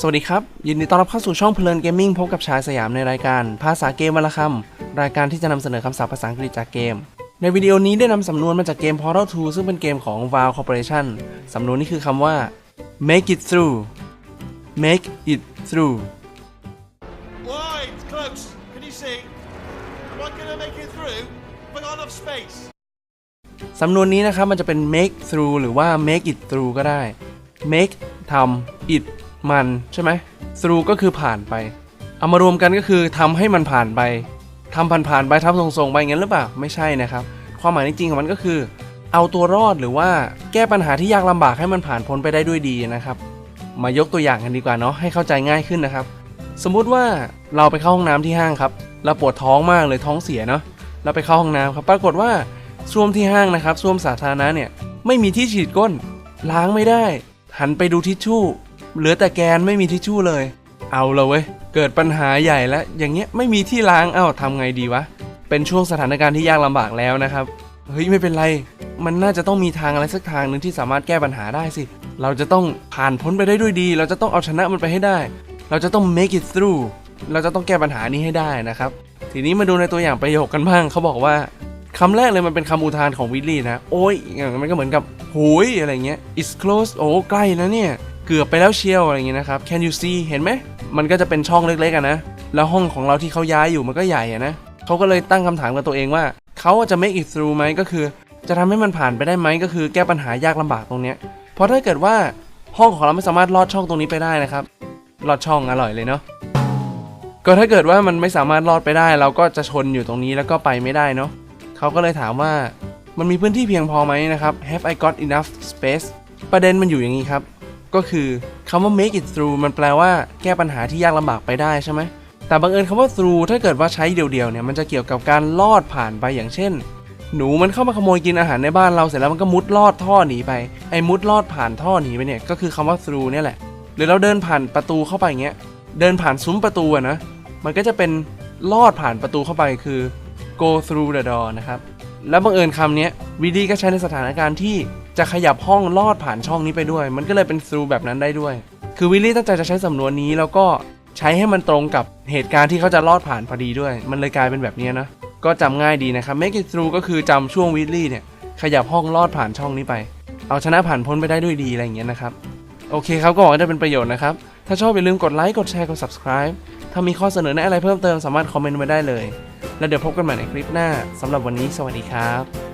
สวัสดีครับ ยินดีต้อนรับเข้าสู่ช่องเพลินเกมมิ่งพบกับชายสยามในรายการ ภาษาเกมวันละคำรายการที่จะนำเสนอคำศัพท์ภาษาอังกฤษจากเกม ในวิดีโอนี้ได้นำสำนวนมาจากเกม Portal 2 ซึ่งเป็นเกมของ Valve Corporation สำนวนนี้คือคำว่า make it through make it through Wide, close. Can you see? Am I going to make it through? Have I got enough space? สำนวนนี้นะครับมันจะเป็น make through หรือว่า make it through ก็ได้ make ทำ it มันใช่ไหม through ก็คือผ่านไป เอามารวมกันก็คือทำให้มันผ่านไปทำผ่านๆไปทำส่งๆไปงั้นหรือเปล่า ไม่ใช่นะครับ ความหมายจริงๆของมันก็คือ เอาตัวรอดหรือว่าแก้ปัญหาที่ยากลำบากให้มันผ่านพ้นไปได้ด้วยดีนะครับ มายกตัวอย่างกันดีกว่าเนาะให้เข้าใจง่ายขึ้นนะครับ สมมุติว่าเราไปเข้าห้องน้ำที่ห้างครับเราปวดท้องมากเลยท้องเสียเนาะเราไปเข้าห้องน้ำครับ ปรากฏว่าส้วมที่ห้างนะครับส้วมสาธารณะเนี่ยไม่มีที่ฉีดก้น ล้างไม่ได้ หันไปดูทิชชู่ เหลือแต่แกนไม่มีทิชชู่เลย เอาละเว้ย เกิดปัญหาใหญ่แล้ว อย่างเงี้ยไม่มีที่ล้าง เอ้าทำไงดีวะ เป็นช่วงสถานการณ์ที่ยากลำบากแล้วนะครับ เฮ้ยไม่เป็นไร มันน่าจะต้องมีทางอะไรสักทางหนึ่งที่สามารถแก้ปัญหาได้สิ เราจะต้องผ่านพ้นไปได้ด้วยดี เราจะต้องเอาชนะมันไปให้ได้ เราจะต้อง make it through เราจะต้องแก้ปัญหานี้ให้ได้นะครับ ทีนี้มาดูในตัวอย่างประโยคกันบ้าง เขาบอกว่าคำแรกเลยมันเป็นคำอุทานของวิลลี่นะ โอ้ยอย่างมันก็เหมือนกับหุยอะไรเงี้ย it's close โอ้ใกล้นะเนี่ย เกือบไปแล้วเชียวอะไรเงี้ยนะครับ can you see เห็นไหม มันก็จะเป็นช่องเล็กๆอะนะ แล้วห้องของเราที่เขาย้ายอยู่มันก็ใหญ่อะนะเขาก็เลยตั้งคำถามกับตัวเองว่า เขาจะ make it through ไหมก็คือ จะทำให้มันผ่านไปได้ไหมก็คือแก้ปัญหายากลำบากตรงเนี้ยเพราะถ้าเกิดว่าห้องของเราไม่สามารถลอดช่องตรงนี้ไปได้นะครับลอดช่องอร่อยเลยเนาะก็ถ้าเกิดว่ามันไม่สามารถลอดไปได้ เราก็จะชนอยู่ตรงนี้แล้วก็ไปไม่ได้เนาะเขาก็เลยถามว่ามันมีพื้นที่เพียงพอไหมนะครับ Have I got enough space ประเด็นมันอยู่อย่างนี้ครับ ก็คือคำว่า make it through มันแปลว่าแก้ปัญหาที่ยากลำบากไปได้ใช่ไหมแต่บังเอิญคำว่า through ถ้าเกิดว่าใช้เดียวๆเนี่ยมันจะเกี่ยวกับการลอดผ่านไปอย่างเช่น หนูมันเข้ามาขโมยกินอาหารในบ้านเราเสร็จแล้วมันก็มุดลอดท่อหนีไปไอ้มุดลอดผ่านท่อหนีไปเนี่ยก็คือคำว่า through เนี่ยแหละ หรือเราเดินผ่านประตูเข้าไปอย่างเงี้ยเดินผ่านซุ้มประตูอะนะมันก็จะเป็นลอดผ่านประตูเข้าไปคือ go through the door นะครับ แล้วบังเอิญคำนี้วีดีก็ใช้ในสถานการณ์ที่จะขยับห้องลอดผ่านช่องนี้ไปด้วย มันก็เลยเป็น through แบบนั้นได้ด้วย คือวิลลี่ตั้งใจจะใช้สำนวนนี้แล้วก็ใช้ให้มันตรงกับเหตุการณ์ที่เขาจะลอดผ่านพอดีด้วย มันเลยกลายเป็นแบบนี้นะ ก็จำง่ายดีนะครับ make it through ก็คือจำช่วงวิลลี่เนี่ยขยับห้องลอดผ่านช่องนี้ไป เอาชนะผ่านพ้นไปได้ด้วยดีอะไรอย่างเงี้ยนะครับ โอเคครับก็หวังว่าจะเป็นประโยชน์นะครับ ถ้าชอบอย่าลืมกดไลค์ กดแชร์ กด subscribe ถ้ามีข้อเสนอแนะอะไรเพิ่มเติมสามารถคอมเมนต์ไว้ได้เลย แล้วเดี๋ยวพบกันใหม่ในคลิปหน้าสำหรับวันนี้สวัสดีครับ